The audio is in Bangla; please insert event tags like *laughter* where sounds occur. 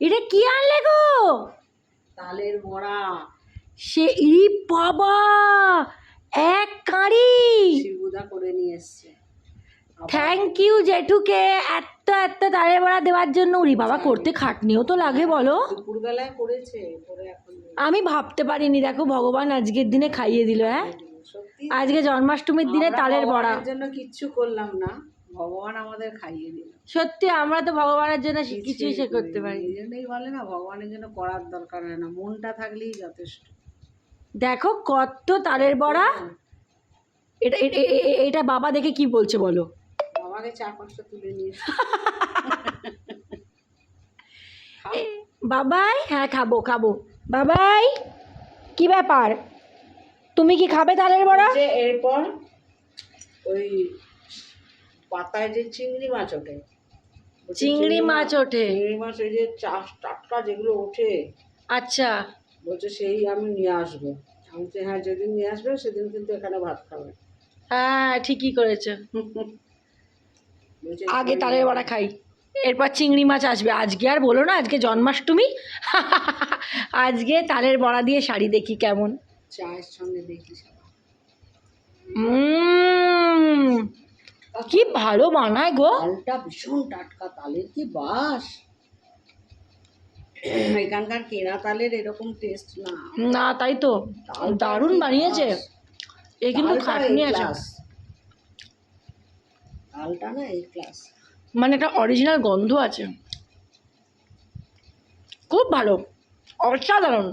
এটা কি আনলে গো? তালের বড়া। সে ই বাবা এক কাঁড়ি। শিবুদা করে নিয়ে এসছে। থ্যাংক ইউ জেঠুকে। এত এত তালের বড়া দেওয়ার জন্য উরি বাবা করতে খাটনিও তো লাগে বলো। দুপুরবেলায় করেছে করে এখন আমি ভাবতে পারিনি দেখো ভগবান আজকের দিনে খাইয়ে দিল হ্যাঁ? সত্যি? আজকে জন্মাষ্টমীর দিনে আমরা তালের বড়া। ভগবানের জন্য কিচ্ছু করলাম না। ভগবান আমাদের খাইয়ে দিল। সত্যি আমরা তো ভগবানের জন্য কিছুই সে করতে পারি এই জন্যই বলে না ভগবানের জন্য করার দরকার হয় না মনটা থাকলেই যথেষ্ট। দেখো কত তালের বড়া। এটা এটা বাবা দেখে কি বলছে বলো? বাবাকে পাঁচটা তুলে নিয়ে *laughs* বাবাই হ্যাঁ খাব খাব। বাবাই কি ব্যাপার? তুমি কি খাবে তালের বড়া? এরপর ওই পাতায় যে চিংড়ি মাছ ওঠে। চিংড়ি মাছ ওঠে। চিংড়ি মাছ ওই যে চাষ টাটকা যেগুলো ওঠে আচ্ছা। বলছে সেই আমি নিয়ে আসব। আমি বলছি হ্যাঁ যেদিন নিয়ে আসবে সেদিন কিন্তু এখানে ভাত খাবে। হ্যাঁ ঠিকই করেছ। আগে তালের বড়া খাই এরপর চিংড়ি মাছ আসবে। আজকে আর বলো না আজকে জন্মাষ্টমী। *laughs* আজকে তালের বড়া দিয়ে শাড়ি দেখি কেমন। চায়ের সঙ্গে দেখি সবাই। কি ভালো বানায় গো। তালটা ভীষণ টাটকা তালের কি বাস? এখানকার কেনা তালের এরকম টেস্ট না। না তাই তো। দারুণ বানিয়েছে। এ কিন্তু খাটনি আছে। তালটা না এই ক্লাস মানে একটা অরিজিনাল গন্ধ আছে। খুব ভালো। অসাধারণ।